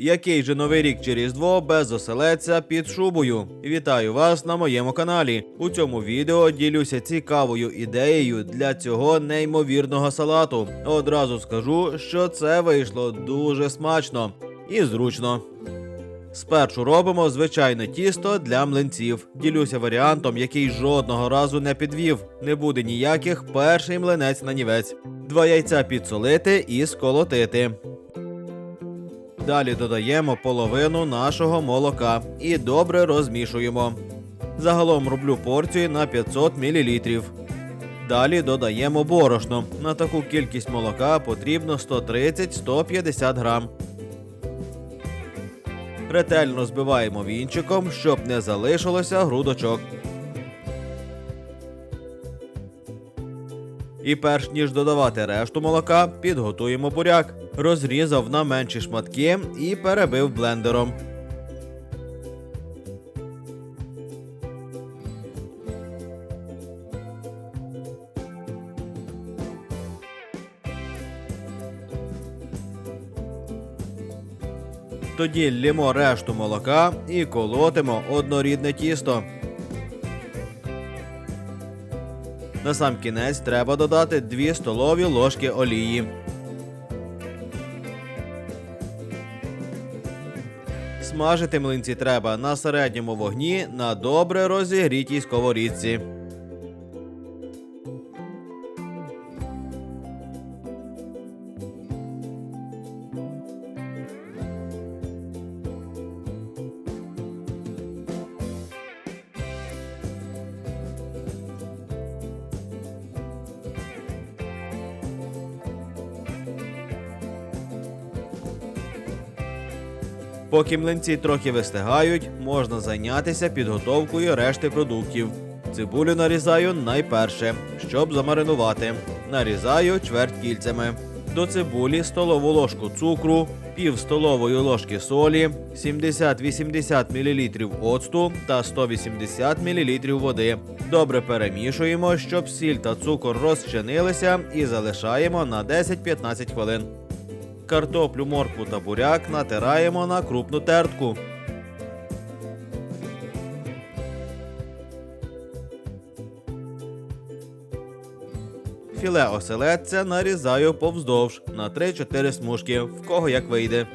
Який же новий рік чи різдво без оселедця під шубою? Вітаю вас на моєму каналі. У цьому відео ділюся цікавою ідеєю для цього неймовірного салату. Одразу скажу, що це вийшло дуже смачно і зручно. Спершу робимо звичайне тісто для млинців. Ділюся варіантом, який жодного разу не підвів. Не буде ніяких перший млинець на нівець. Два яйця підсолити і сколотити. Далі додаємо половину нашого молока і добре розмішуємо. Загалом роблю порцію на 500 мл. Далі додаємо борошно. На таку кількість молока потрібно 130-150 грам. Ретельно збиваємо вінчиком, щоб не залишилося грудочок. І перш ніж додавати решту молока, підготуємо буряк. Розрізав на менші шматки і перебив блендером. Тоді лємо решту молока і колотимо однорідне тісто. На сам кінець треба додати 2 столові ложки олії. Смажити млинці треба на середньому вогні на добре розігрітій сковорідці. Поки млинці трохи вистигають, можна зайнятися підготовкою решти продуктів. Цибулю нарізаю найперше, щоб замаринувати. Нарізаю чверть кільцями. До цибулі столову ложку цукру, пів столової ложки солі, 70-80 мл оцту та 180 мл води. Добре перемішуємо, щоб сіль та цукор розчинилися і залишаємо на 10-15 хвилин. Картоплю, моркву та буряк натираємо на крупну тертку. Філе оселедця нарізаю повздовж на 3-4 смужки, в кого як вийде.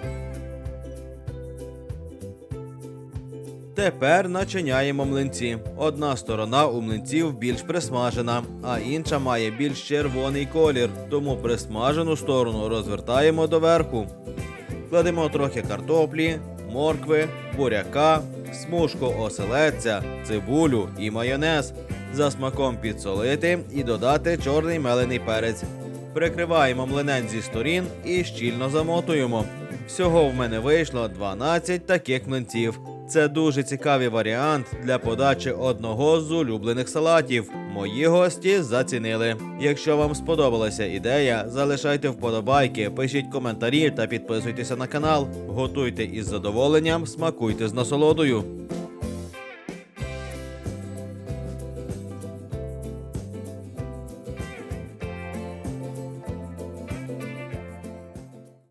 Тепер начиняємо млинці. Одна сторона у млинців більш присмажена, а інша має більш червоний колір, тому присмажену сторону розвертаємо доверху. Кладемо трохи картоплі, моркви, буряка, смужку оселедця, цибулю і майонез. За смаком підсолити і додати чорний мелений перець. Прикриваємо млинець зі сторін і щільно замотуємо. Всього в мене вийшло 12 таких млинців. Це дуже цікавий варіант для подачі одного з улюблених салатів. Мої гості зацінили. Якщо вам сподобалася ідея, залишайте вподобайки, пишіть коментарі та підписуйтеся на канал. Готуйте із задоволенням, смакуйте з насолодою.